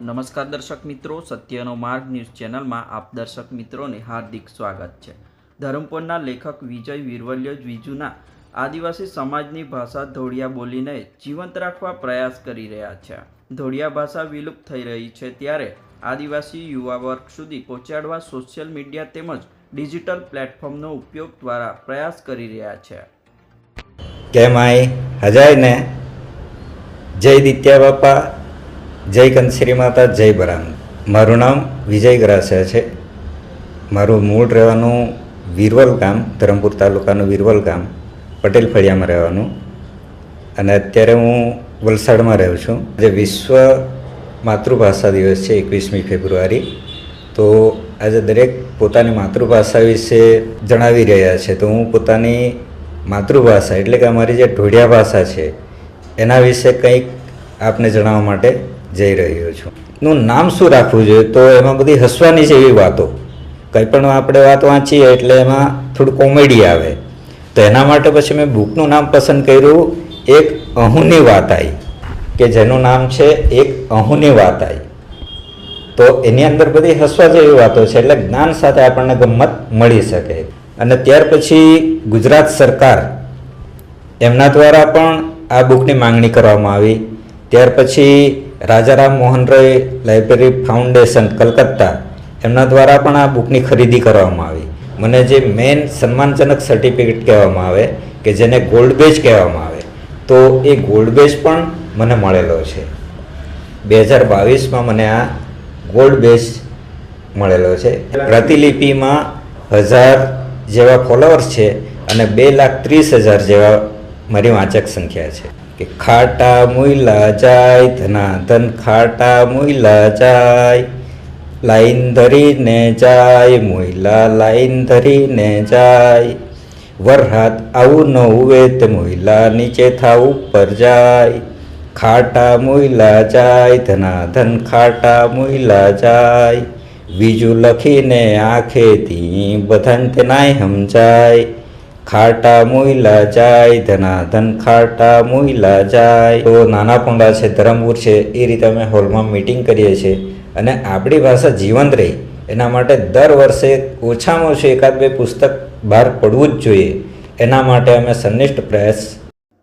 નમસ્કાર દર્શક મિત્રો, સત્યનો માર્ગ ન્યૂઝ ચેનલમાં આપ દર્શક મિત્રોને હાર્દિક સ્વાગત છે. ધરમપુરના લેખક વિજય વિરવલ્ય વિજુના આદિવાસી સમાજની ભાષા ધોળિયા બોલીને જીવંત રાખવા પ્રયાસ કરી રહ્યા છે. ધોળિયા ભાષા વિલુપ્ત થઈ રહી છે ત્યારે આદિવાસી યુવા વર્ગ સુધી પહોંચાડવા સોશિયલ મીડિયા તેમજ ડિજિટલ પ્લેટફોર્મનો ઉપયોગ દ્વારા પ્રયાસ કરી રહ્યા છે. કેમ આઈ હજાયને જય દિત્યા બાપા, જય કંસરી માતા, જય બરામ. મારું નામ વિજય ગરાસિયા છે. મારું મૂળ રહેવાનું વિરવલ ગામ, ધરમપુર તાલુકાનું વિરવલ ગામ, પટેલ ફળિયામાં રહેવાનું. અને અત્યારે હું વલસાડમાં રહું છું. આજે વિશ્વ માતૃભાષા દિવસ છે, એકવીસમી ફેબ્રુઆરી. તો આજે દરેક પોતાની માતૃભાષા વિશે જણાવી રહ્યા છે, તો હું પોતાની માતૃભાષા એટલે કે અમારી જે ઢોળિયા ભાષા છે, એના વિશે કંઈક આપને જણાવવા માટે જઈ રહ્યો છું. નું નામ શું રાખવું જોઈએ? તો એમાં બધી હસવાની છે એવી વાતો. કંઈ પણ આપણે વાત વાંચીએ એટલે એમાં થોડું કોમેડી આવે. તો એના માટે પછી મેં બુકનું નામ પસંદ કર્યું, એક અહુની વાત આવી કે જેનું નામ છે, એક અહુની વાત આવી તો એની અંદર બધી હસવા જેવી વાતો છે એટલે જ્ઞાન સાથે આપણને ગમત મળી શકે. અને ત્યાર પછી ગુજરાત સરકાર એમના દ્વારા પણ આ બુકની માંગણી કરવામાં આવી. ત્યાર પછી રાજારામ મોહન રોય લાઇબ્રેરી ફાઉન્ડેશન કલકત્તા એમના દ્વારા પણ આ બુકની ખરીદી કરવામાં આવી. મને જે મેઇન સન્માનજનક સર્ટિફિકેટ કહેવામાં આવે કે જેને ગોલ્ડ બેચ કહેવામાં આવે, તો એ ગોલ્ડ બેચ પણ મને મળેલો છે. બે હજાર બાવીસમાં મને આ ગોલ્ડ બેઝ મળેલો છે. પ્રતિલિપિમાં હજાર જેવા ફોલોઅર્સ છે અને બે લાખ ત્રીસ હજાર જેવા મારી વાંચક સંખ્યા છે. કે ખાટા મુઈલા જાય ધના ધન ખાટા મુઈલા જાય, લાઈન ધરીને જાય મુઈલા લાઈન ધરીને જાય. વરહાત આવું ન ઉવે તે મુઈલા નીચે થા ઉપર જાય. ખાટા મુઈલા જાય ધના ધન ખાટા મુઈલા જાય. બીજું લખીને આંખેથી બધાને તે નાય સમજાય. ખાટા મુઈલા જાય ધના ધન ખાટા મુઈલા જાય. તો નાના પોંડા છે, ધરમપુર છે, એ રીતે અમે હોલમાં મિટિંગ કરીએ છીએ. અને આપણી ભાષા જીવંત રહી. એના માટે દર વર્ષે ઓછામાં ઓછું એકાદ બે પુસ્તક બહાર પડવું જ જોઈએ. એના માટે અમે સંનિષ્ઠ પ્રયાસ